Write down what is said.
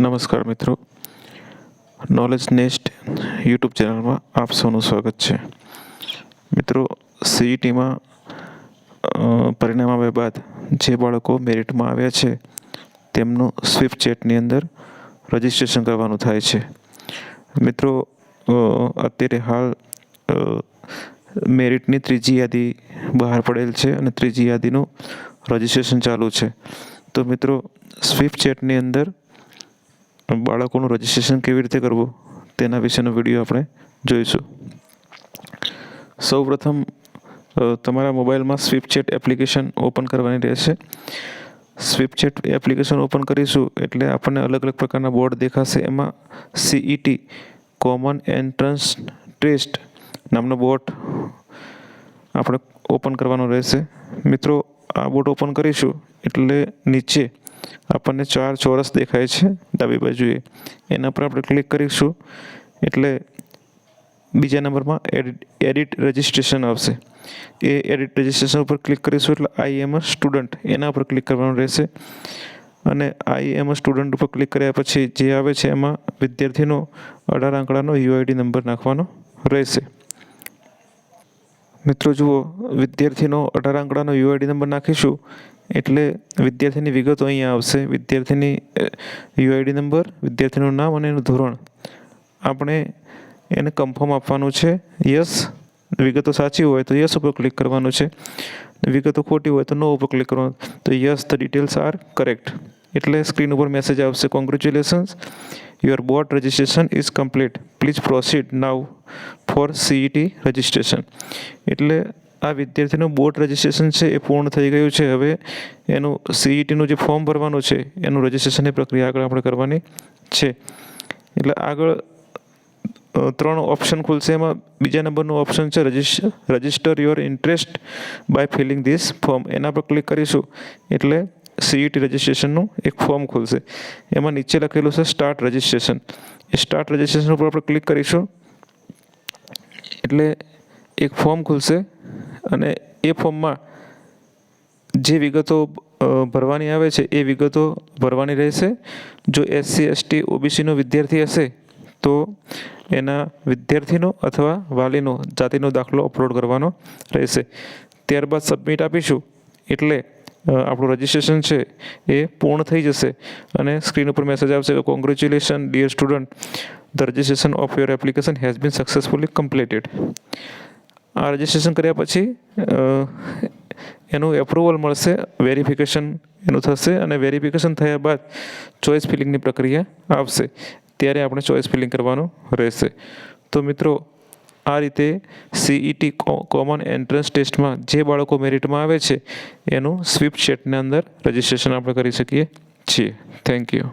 નમસ્કાર મિત્રો. Knowledge nest YouTube ચેનલમાં આપ સૌનું સ્વાગત છે. મિત્રો સીઈટીમાં પરિણામ આવ્યા બાદ જે બાળકો મેરિટમાં આવ્યા છે, તેમનું સ્વિફ્ટ ચેટની અંદર રજિસ્ટ્રેશન કરવાનું થાય છે. મિત્રો અત્યારે હાલ મેરિટની ત્રીજી યાદી બહાર પડેલ છે અને ત્રીજી યાદીનું રજિસ્ટ્રેશન ચાલુ છે. તો મિત્રો સ્વિફ્ટ ચેટની અંદર બાળકોનું રજિસ્ટ્રેશન કેવી રીતે કરવું તેના વિશેનો વીડિયો આપણે જોઈશું. સૌપ્રથમ તમારા મોબાઈલમાં સ્વીપચેટ ચેટ એપ્લિકેશન ઓપન કરવાની રહેશે. સ્વીપચેટ ચેટ એપ્લિકેશન ઓપન કરીશું એટલે આપણને અલગ અલગ પ્રકારના બોર્ડ દેખાશે. એમાં સીઈટી કોમન એન્ટ્રન્સ ટેસ્ટ નામનો બોર્ડ આપણે ઓપન કરવાનો રહેશે. મિત્રો, આ બોર્ડ ઓપન કરીશું એટલે નીચે આપણને ચાર ચોરસ દેખાય છે ડાબી બાજુએ. એના પર આપણે ક્લિક કરીશું. એટલે બીજા નંબરમાં એડિટ એડિટ રજિસ્ટ્રેશન આવશે. એ એડિટ રજિસ્ટ્રેશન ઉપર ક્લિક કરીશું એટલે આઈ એમ સ્ટુડન્ટ એના ઉપર ક્લિક કરવાનું રહેશે. અને આઈ એમ સ્ટુડન્ટ ઉપર ક્લિક કર્યા પછી જે આવે છે એમાં વિદ્યાર્થીનો અઢાર આંકડાનો યુઆઈડી નંબર નાખવાનો રહેશે. મિત્રો જુઓ, વિદ્યાર્થીનો અઢાર આંકડાનો યુઆઈડી નંબર નાખીશું. એટલે વિદ્યાર્થીની વિગતો અહીંયા આવશે. વિદ્યાર્થીની યુઆઈડી નંબર વિદ્યાર્થીનું નામ અને એનું ધોરણ. આપણે એને કન્ફર્મ આપવાનું છે. યસ વિગતો સાચી હોય તો યસ ઉપર ક્લિક કરવાનું છે. વિગતો ખોટી હોય તો નો ઉપર ક્લિક કરવાનું. તો yes the details are correct એટલે સ્ક્રીન ઉપર મેસેજ આવશે. Congratulations your board registration is complete please proceed now for CET registration એટલે આ વિદ્યાર્થીનું બોર્ડ રજિસ્ટ્રેશન છે એ પૂર્ણ થઈ ગયું છે. હવે એનું સીઈટીનું જે ફોર્મ ભરવાનું છે, એનું રજિસ્ટ્રેશનની પ્રક્રિયા આગળ આપણે કરવાની છે. એટલે આગળ ત્રણ ઓપ્શન ખુલશે. એમાં બીજા નંબરનું ઓપ્શન છે register your interest by filling this form. એના પર ક્લિક કરીશું એટલે સીઈટી રજિસ્ટ્રેશનનું એક ફોર્મ ખુલશે. એમાં નીચે લખેલું છે સ્ટાર્ટ રજિસ્ટ્રેશન. એ સ્ટાર્ટ રજિસ્ટ્રેશન ઉપર આપણે ક્લિક કરીશું એટલે એક ફોર્મ ખુલશે. અને એ ફોર્મમાં જે વિગતો ભરવાની આવે છે, એ વિગતો ભરવાની રહેશે. જો એસસી એસટી ઓબીસીનો વિદ્યાર્થી હશે, તો એના વિદ્યાર્થીનો અથવા વાલીનો, જાતિનો દાખલો અપલોડ કરવાનો રહેશે. ત્યારબાદ સબમિટ આપીશું, એટલે આપણું રજિસ્ટ્રેશન છે એ પૂર્ણ થઈ જશે અને સ્ક્રીન ઉપર મેસેજ આવશે કે congratulation dear student the registration of your application has been successfully completed આ રજિસ્ટ્રેશન કર્યા પછી એનું એપ્રુવલ મળશે વેરિફિકેશન એનું થશે અને વેરિફિકેશન થયા બાદ ચોઇસ ફિલિંગની પ્રક્રિયા આવશે. ત્યારે આપણે ચોઇસ ફિલિંગ કરવાનું રહેશે. તો મિત્રો, આ રીતે સીઈટી કોમન એન્ટ્રન્સ ટેસ્ટમાં જે બાળકો મેરિટમાં આવે છે, એનું સ્વીપ શેટની અંદર રજિસ્ટ્રેશન આપણે કરી શકીએ છીએ. Thank you